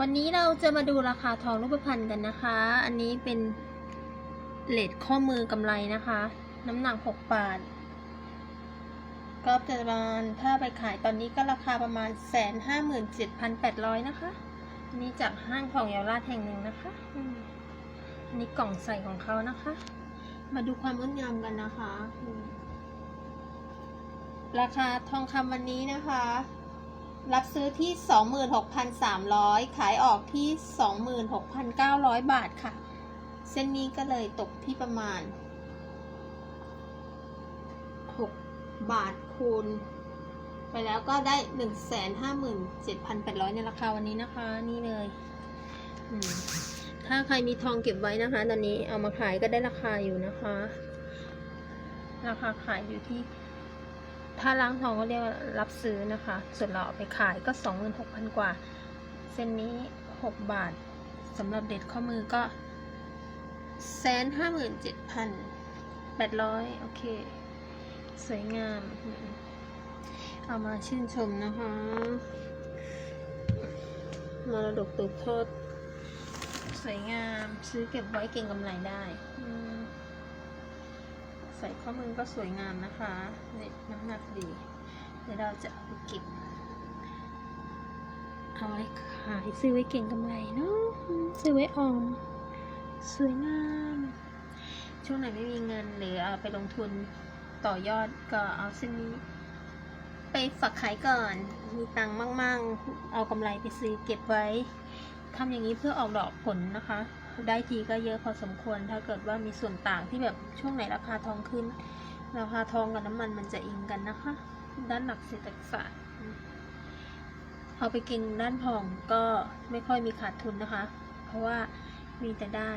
วันนี้เราจะมาดูราคาทองรูปพรรณกันนะคะ อันนี้เป็นเลทข้อมือกำไรนะคะ น้ำหนัก 6 บาท ก็จะประมาณถ้าไปขายตอนนี้ก็ราคาประมาณแสนห้าหมื่นเจ็ดพันแปดร้อยนะคะนนี้จากห้างทองเยาวราชแห่งหนึ่งนะคะ อันนี้กล่องใส่ของเขานะคะ มาดูความงดงามกันนะคะ ราคาทองคำวันนี้นะคะ รับซื้อที่ 26,300 ขายออกที่ 26,900 บาทค่ะ เส้นนี้ก็เลยตกที่ประมาณ 6 บาทคูณ ไปแล้วก็ได้ 157,800ในราคาวันนี้นะคะ นี่เลยถ้าใครมีทองเก็บไว้นะคะ ตอนนี้เอามาขายก็ได้ราคาอยู่นะคะ ราคาขายอยู่ที่ ถ้าล้างทองก็เรียกว่ารับซื้อนะคะ ส่วนเราเอาไปขายก็26,000กว่า เส้นนี้6บาทสำหรับเด็ดข้อมือก็แสนห้าหมื่นเจ็ดพันแปดร้อยโอเค สวยงาม เอามาชื่นชมนะคะมรดกตกทอดสวยงาม ซื้อเก็บไว้เก่งกำไรได้ใส่ข้อมือก็สวยงามนะคะเน็ตน้ำ ดีเดี๋ยวเราจะเอาไปเก็บเอาไว้ขายซื้อไว้เก่งกำไรเนาะซื้อไว้ออมสวยงามช่วงไหนไม่มีเงินหรือเอาไปลงทุนต่อยอดก็เอาเส้นนี้ ไปฝักขายก่อน มีตังค์มั่งๆเอากำไรไปซื้อเก็บไว้ทำอย่างนี้เพื่อออกดอกผลนะคะ ได้ทีก็เยอะพอสมควรถ้าเกิดว่ามีส่วนต่างที่แบบช่วงไหนราคาทองขึ้น ราคาทองกับน้ำมันมันจะอิงกันนะคะ ด้านหลักเศรษฐศาสตร์เอาไปก่งด้านทองก็ไม่ค่อยมีขาดทุนนะคะ เพราะว่ามีแต่ได้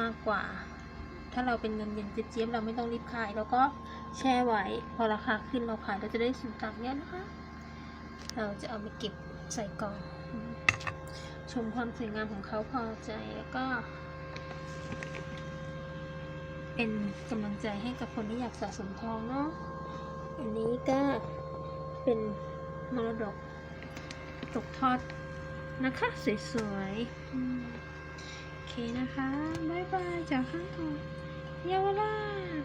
มากกว่า ถ้าเราเป็นเงินเย็นเจี๊ยบเราไม่ต้องรีบขายเราก็แช่ไว้พอราคาขึ้นเราขายเราจะได้ส่วนต่างเยอะนะคะ เราจะเอาไปเก็บใส่กล่องชมความสวยงามของเขาพอใจแล้วก็ เป็นกำลังใจให้กับคนที่อยากสะสมทองเนาะ อันนี้ก็เป็นมรดกตกทอดนะคะ สวยๆ โอเคนะคะ บ๊ายบายจากข้างทองเยาวราช